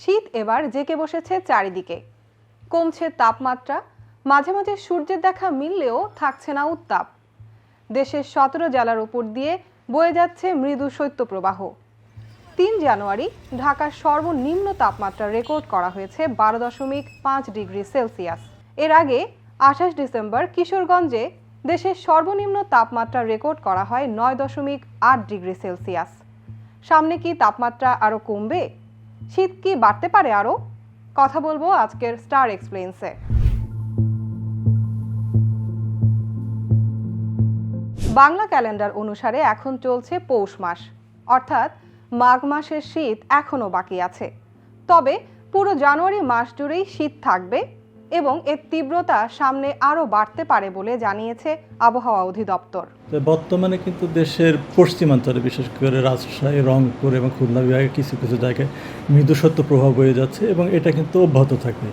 শীত এবার জেকে বসেছে চারিদিকে। কমছে তাপমাত্রা, মাঝে মাঝে সূর্যের দেখা মিললেও থাকছে না উত্তাপ। দেশের সতেরো জেলার উপর দিয়ে বয়ে যাচ্ছে মৃদু শৈত্যপ্রবাহ। তিন জানুয়ারি ঢাকার সর্বনিম্ন তাপমাত্রা রেকর্ড করা হয়েছে বারো দশমিক পাঁচ ডিগ্রি সেলসিয়াস। এর আগে আঠাশ ডিসেম্বর কিশোরগঞ্জে দেশের সর্বনিম্ন তাপমাত্রা রেকর্ড করা হয় নয় দশমিক আট ডিগ্রি সেলসিয়াস। সামনে কি তাপমাত্রা আরও কমবে? শীত কি বাড়তে পারে আরও কথা বলব আজকের স্টার এক্সপ্লেন্সে বাংলা ক্যালেন্ডার অনুসারে এখন চলছে পৌষ মাস। অর্থাৎ মাঘ মাসের শীত এখনও বাকি আছে। তবে পুরো জানুয়ারি মাস জুড়েই শীত থাকবে এবং এর তীব্রতা সামনে আরও বাড়তে পারে বলে জানিয়েছে আবহাওয়া অধিদপ্তর। বর্তমানে কিন্তু দেশের পশ্চিমাঞ্চলে বিশেষ করে রাজশাহী, রংপুর এবং খুলনা বিভাগে কিছু কিছু জায়গায় মৃদুসত্ব প্রভাব হয়ে যাচ্ছে এবং এটা কিন্তু অব্যাহত থাকবে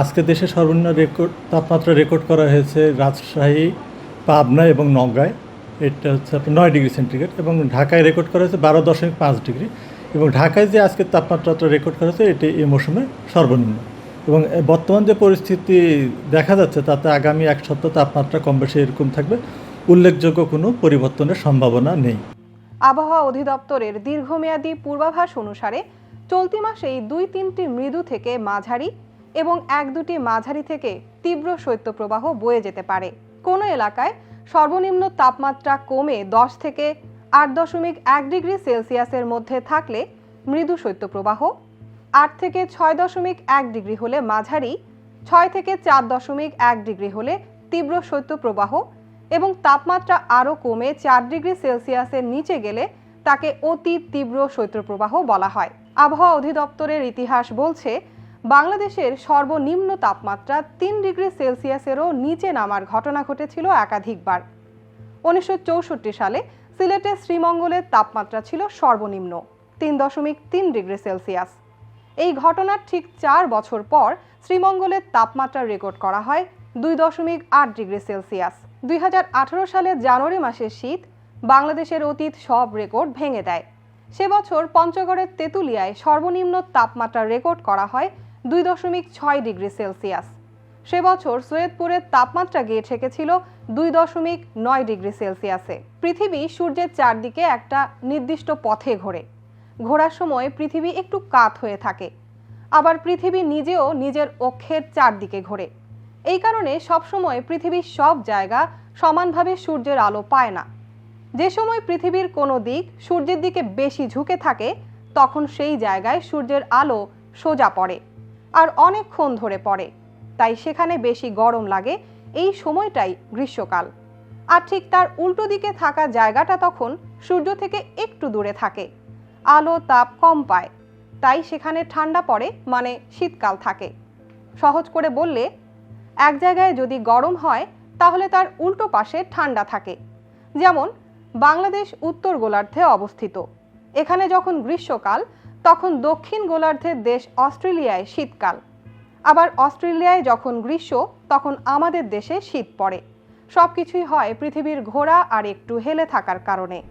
আজকে দেশে সর্বনিম্ন রেকর্ড, তাপমাত্রা রেকর্ড করা হয়েছে রাজশাহী, পাবনা এবং নওগাঁয়। এটা হচ্ছে আপনার নয় ডিগ্রি সেন্টিগ্রেড এবং ঢাকায় রেকর্ড করা হয়েছে বারো দশমিক পাঁচ ডিগ্রি। এবং ঢাকায় যে আজকে তাপমাত্রাটা রেকর্ড করা হয়েছে, এটি এই মৌসুমে সর্বনিম্ন। এবং বর্তমান যে পরিস্থিতি দেখা যাচ্ছে, তাতে আগামী এক সপ্তাহ তাপমাত্রা কম বেশি এরকম থাকবে, উল্লেখযোগ্য কোনো পরিবর্তনের সম্ভাবনা নেই। আবহাওয়া অধিদপ্তরের দীর্ঘমেয়াদী পূর্বাভাস অনুসারে, চলতি মাসেই দুই তিনটি মৃদু থেকে মাঝারি এবং এক দুটি মাঝারি থেকে তীব্র শৈত্যপ্রবাহ বয়ে যেতে পারে। কোনো এলাকায় সর্বনিম্ন তাপমাত্রা কমে দশ থেকে আট দশমিক এক ডিগ্রি সেলসিয়াসের মধ্যে থাকলে মৃদু শৈত্যপ্রবাহ আট থেকে ছয় দশমিক এক ডিগ্রি হলে মাঝারি, ছয় থেকে চার দশমিক এক ডিগ্রি হলে তীব্র শৈত্যপ্রবাহ এবং তাপমাত্রা আরও কমে চার ডিগ্রি সেলসিয়াসের নিচে গেলে তাকে অতি তীব্র শৈত্যপ্রবাহ বলা হয়। আবহাওয়া অধিদপ্তরের ইতিহাস বলছে, বাংলাদেশের সর্বনিম্ন তাপমাত্রা তিন ডিগ্রি সেলসিয়াসেরও নিচে নামার ঘটনা ঘটেছিল একাধিকবার। উনিশশো চৌষট্টি সালে সিলেটের শ্রীমঙ্গলের তাপমাত্রা ছিল সর্বনিম্ন তিন দশমিক তিন ডিগ্রি সেলসিয়াস। এই ঘটনার ঠিক চার বছর পর শ্রীমঙ্গলের তাপমাত্রা রেকর্ড করা হয় দুই দশমিক আট ডিগ্রি সেলসিয়াস। দুই হাজার আঠারো সালের জানুয়ারি মাসের শীত বাংলাদেশের অতীত সব রেকর্ড ভেঙে দেয়। সে বছর পঞ্চগড়ের তেঁতুলিয়ায় সর্বনিম্ন তাপমাত্রা রেকর্ড করা হয় দুই দশমিক ছয় ডিগ্রি সেলসিয়াস। সে বছর সৈয়দপুরের তাপমাত্রা গিয়ে ঠেকেছিল দুই দশমিক নয় ডিগ্রি সেলসিয়াসে। পৃথিবী সূর্যের চারদিকে একটা নির্দিষ্ট পথে ঘোরে। ঘোরার সময় পৃথিবী একটু কাত হয়ে থাকে। আবার পৃথিবী নিজেও নিজের অক্ষের চারদিকে ঘোরে। এই কারণে সবসময় পৃথিবীর সব জায়গা সমানভাবে সূর্যের আলো পায় না। যে সময় পৃথিবীর কোনো দিক সূর্যের দিকে বেশি ঝুঁকে থাকে, তখন সেই জায়গায় সূর্যের আলো সোজা পড়ে আর অনেকক্ষণ ধরে পড়ে। তাই সেখানে বেশি গরম লাগে এই সময়টাই গ্রীষ্মকাল। আর ঠিক তার উল্টো দিকে থাকা জায়গাটা তখন সূর্য থেকে একটু দূরে থাকে। আলো তাপ কম পায়। তাই সেখানে ঠান্ডা পড়ে মানে শীতকাল থাকে। সহজ করে বললে, এক জায়গায় যদি গরম হয়, তাহলে তার উল্টো পাশে ঠান্ডা থাকে। যেমন, বাংলাদেশ উত্তর গোলার্ধে অবস্থিত। এখানে যখন গ্রীষ্মকাল, তখন দক্ষিণ গোলার্ধের দেশ অস্ট্রেলিয়ায় শীতকাল। আবার অস্ট্রেলিয়ায় যখন গ্রীষ্ম, তখন আমাদের দেশে শীত পড়ে। সব কিছুই হয় পৃথিবীর ঘোরা আর একটু হেলে থাকার কারণে।